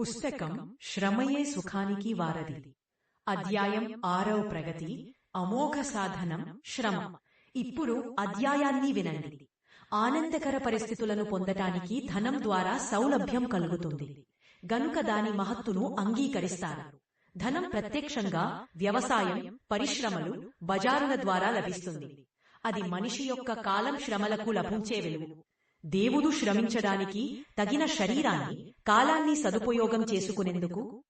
పుస్తకం శ్రమయే సుఖానికి వారధి. అధ్యాయం ఆరవ ప్రగతి అమోఘ సాధనం శ్రమ. ఇప్పుడు అధ్యాయాన్ని వినండి. ఆనందకర పరిస్థితులను పొందటానికి ధనం ద్వారా సౌలభ్యం కలుగుతుంది. గనుక దాని మహత్తును అంగీకరిస్తారు. ధనం ప్రత్యక్షంగా వ్యవసాయం పరిశ్రమలు బజారుల ద్వారా లభిస్తుంది. అది మనిషి యొక్క కాలం శ్రమలకు లభించే వెలుగు. దేవుడు శ్రమించడానికి తగిన శరీరాన్ని కాలాన్ని సదుపయోగం చేసుకునేందుకు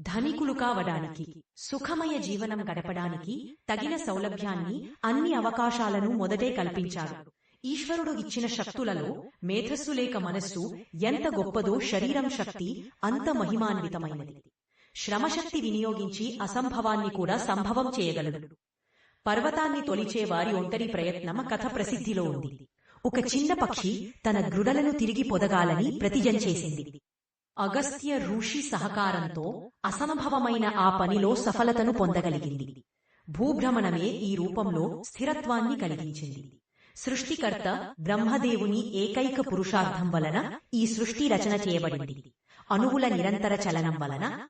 ధనికులు కావడానికి సుఖమయ జీవనం గడపడానికి తగిన సౌలభ్యాన్ని అన్ని అవకాశాలను మొదటే కల్పించారు ఈశ్వరుడు ఇచ్చిన శక్తులలో మేధస్సు లేక మనస్సు ఎంత గొప్పదో శరీరం శక్తి అంత మహిమాన్వితమైనది. శ్రమశక్తి వినియోగించి అసంభవాన్ని కూడా సంభవం చేయగలడు. పర్వతాన్ని తొలిచే వారి ఒంటరి ప్రయత్నం కథ ప్రసిద్ధిలో ఉంది. ఒక చిన్న పక్షి తన గ్రుడలను తిరిగి పొదగాలని ప్రతిజం చేసింది. అగస్త్య ఋషి సహకారంతో అసంభవమైన ఆ పనిలో సఫలతను పొందగలిగింది. భూభ్రమణమే ఈ రూపంలో స్థిరత్వాన్ని కలిగించింది. సృష్టికర్త బ్రహ్మదేవుని ఏకైక పురుషార్థం వలన ఈ సృష్టి రచన చేయబడింది. అణువుల నిరంతర చలనం వలన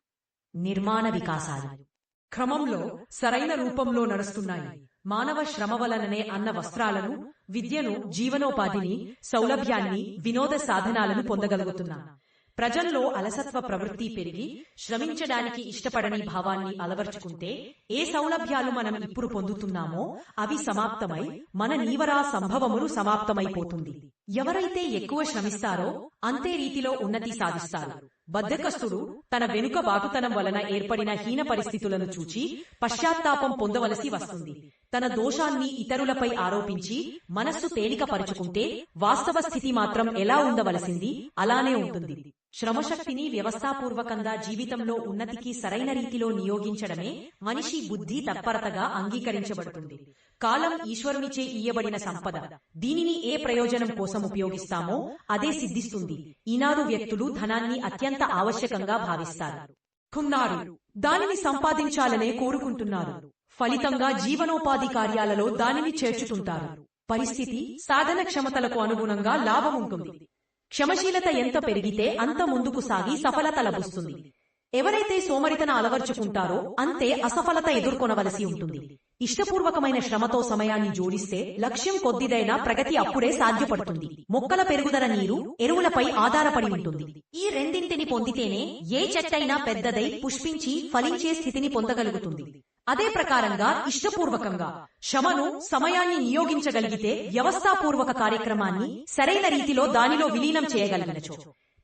నిర్మాణ వికాసాలు. క్రమంలో సరైన రూపంలో నడుస్తున్నాయి. మానవ శ్రమ వలననే అన్న వస్త్రాలను విద్యను జీవనోపాధిని సౌలభ్యాన్ని వినోద సాధనాలను పొందగలుగుతున్నా. ప్రజల్లో అలసత్వ ప్రవృత్తి పెరిగి శ్రమించడానికి ఇష్టపడని భావాన్ని అలవర్చుకుంటే ఏ సౌలభ్యాలు మనం ఇప్పుడు పొందుతున్నామో అవి సమాప్తమై మన నీవరా సంభవములు సమాప్తమైపోతుంది. ఎవరైతే ఎక్కువ శ్రమిస్తారో అంతే రీతిలో ఉన్నతి సాధిస్తారు. బద్దకస్తుడు తన వెనుక బాటుతనం వలన ఏర్పడిన హీన పరిస్థితులను చూచి పశ్చాత్తాపం పొందవలసి వస్తుంది. తన దోషాన్ని ఇతరులపై ఆరోపించి మనస్సు తేలికపరుచుకుంటే వాస్తవ స్థితి మాత్రం ఎలా ఉండవలసింది? అలానే ఉంటుంది. శ్రమశక్తిని వ్యవస్థాపూర్వకంగా జీవితంలో ఉన్నతికి సరైన రీతిలో నియోగించడమే మనిషి బుద్ధి తత్పరతగా అంగీకరించబడుతుంది. కాలం ఈశ్వరునిచే ఇయ్యబడిన సంపద. దీనిని ఏ ప్రయోజనం కోసం ఉపయోగిస్తామో అదే సిద్ధిస్తుంది. ఈనాడు వ్యక్తులు ధనాన్ని అత్యంత ఆవశ్యకంగా భావిస్తారు. కున్నారు దానిని సంపాదించాలనే కోరుకుంటున్నారు. ఫలితంగా జీవనోపాధి కార్యాలలో దానిని చేర్చుతుంటారు పరిస్థితి సాధన క్షమతలకు అనుగుణంగా లాభం ఉంటుంది. క్షమశీలత ఎంత పెరిగితే అంత ముందుకు సాగి సఫలత లభిస్తుంది. ఎవరైతే సోమరితన అలవర్చుకుంటారో అంతే అసఫలత ఎదుర్కొనవలసి ఉంటుంది. ఇష్టపూర్వకమైన శ్రమతో సమయాన్ని జోడిస్తే లక్ష్యం కొద్దిదైనా ప్రగతి అప్పుడే సాధ్యపడుతుంది. మొక్కల పెరుగుదల నీరు ఎరువులపై ఆధారపడి ఉంటుంది. ఈ రెండింటిని పొందితేనే ఏ చెట్టైనా పెద్దదై పుష్పించి ఫలించే స్థితిని పొందగలుగుతుంది. అదే ప్రకారంగా ఇష్టపూర్వకంగా శ్రమను సమయాన్ని నియోగించగలిగితే వ్యవస్థాపూర్వక కార్యక్రమాన్ని సరైన రీతిలో దానిలో విలీనం చేయగలిగినచో.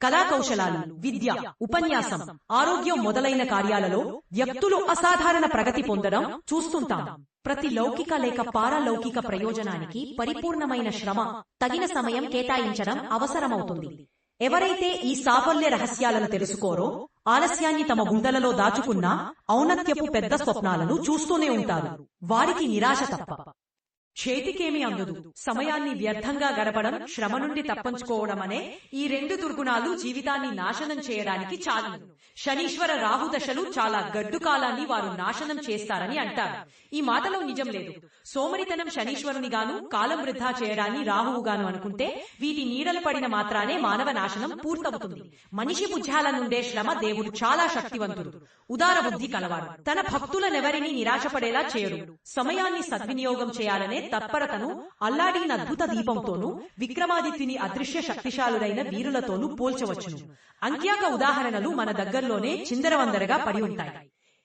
కళాకౌశలాలు విద్య ఉపన్యాసం ఆరోగ్యం మొదలైన కార్యాలలో వ్యక్తులు అసాధారణ ప్రగతి పొందడం చూస్తుంటాం. ప్రతి లౌకిక లేక పారలౌకిక ప్రయోజనానికి పరిపూర్ణమైన శ్రమ తగిన సమయం కేటాయించడం అవసరమవుతుంది. ఎవరైతే ఈ సాఫల్య రహస్యాలను తెలుసుకోరో ఆలస్యాన్ని తమ గుండెలలో దాచుకున్న ఔన్నత్యపు పెద్ద స్వప్నాలను చూస్తూనే ఉంటారు. వారికి నిరాశ తప్ప చేతికేమీ అందదు. సమయాన్ని వ్యర్థంగా గడపడం శ్రమ నుండి తప్పించుకోవడం అనే ఈ రెండు దుర్గుణాలు జీవితాన్ని నాశనం చేయడానికి చాలు శనీశ్వర రాహు దశలు చాలా గడ్డు కాలాన్ని వారు నాశనం చేస్తారని అంటారు. ఈ మాటలో నిజం లేదు. సోమరితనం శనీశ్వరుని గాను కాలం వృద్ధా చేయడాన్ని రాహువు గాను అనుకుంటే వీటి నీడలు పడిన మాత్రానే మానవ నాశనం పూర్తవుతుంది. మనిషి బుద్ధ్యాల నుండే శ్రమ దేవుడు చాలా శక్తివంతుడు. ఉదార బుద్ధి కలవాడు. తన భక్తులనెవరిని నిరాశపడేలా చేయడు. సమయాన్ని సద్వినియోగం చేయాలనే తత్పరతను అల్లాడిన అద్భుత దీపంతోనూ విక్రమాదిత్యుని అదృశ్య శక్తిశాలుడైన వీరులతోనూ పోల్చవచ్చును. అంక్యాక ఉదాహరణలు మన దగ్గరలోనే చిందరవందరగా పడి ఉంటాయి.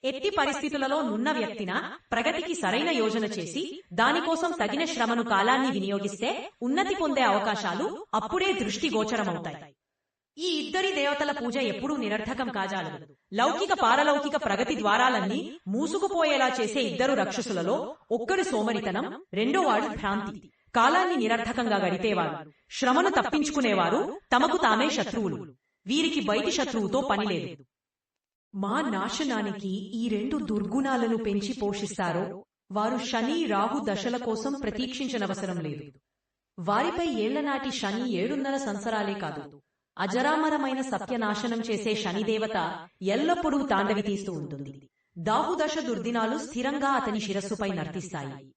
ఎట్టి పరిస్థితులలో నున్న వ్యక్తిన ప్రగతికి సరైన యోజన చేసి దానికోసం తగిన శ్రమను కాలాన్ని వినియోగిస్తే ఉన్నతి పొందే అవకాశాలు అప్పుడే దృష్టి గోచరమవుతాయి. ఈ ఇద్దరి దేవతల పూజ ఎప్పుడూ నిరర్థకం కాజాలదు. లౌకిక పారలౌకిక ప్రగతి ద్వారాలన్నీ మూసుకుపోయేలా చేసే ఇద్దరు రక్షసులలో ఒక్కడు సోమరితనం రెండోవాడు భ్రాంతి. కాలాన్ని నిరర్థకంగా గడిపేవారు. శ్రమను తప్పించుకునేవారు. తమకు తామే శత్రువులు. వీరికి బయటి శత్రువుతో పనిలేదు మా నాశనానికి ఈ రెండు దుర్గుణాలను పెంచి పోషిస్తారో? వారు శని రాహు దశల కోసం ప్రతీక్షించనవసరం లేదు. వారిపై ఏళ్ళనాటి శని ఏడున్నర సంవత్సరాలే కాదు. అజరామరమైన సత్యనాశనం చేసే శనిదేవత ఎల్లప్పుడూ తాండవి తీస్తూ ఉంటుంది. దాహుదశ దుర్దినాలు స్థిరంగా అతని శిరస్సుపై నర్తిస్తాయి.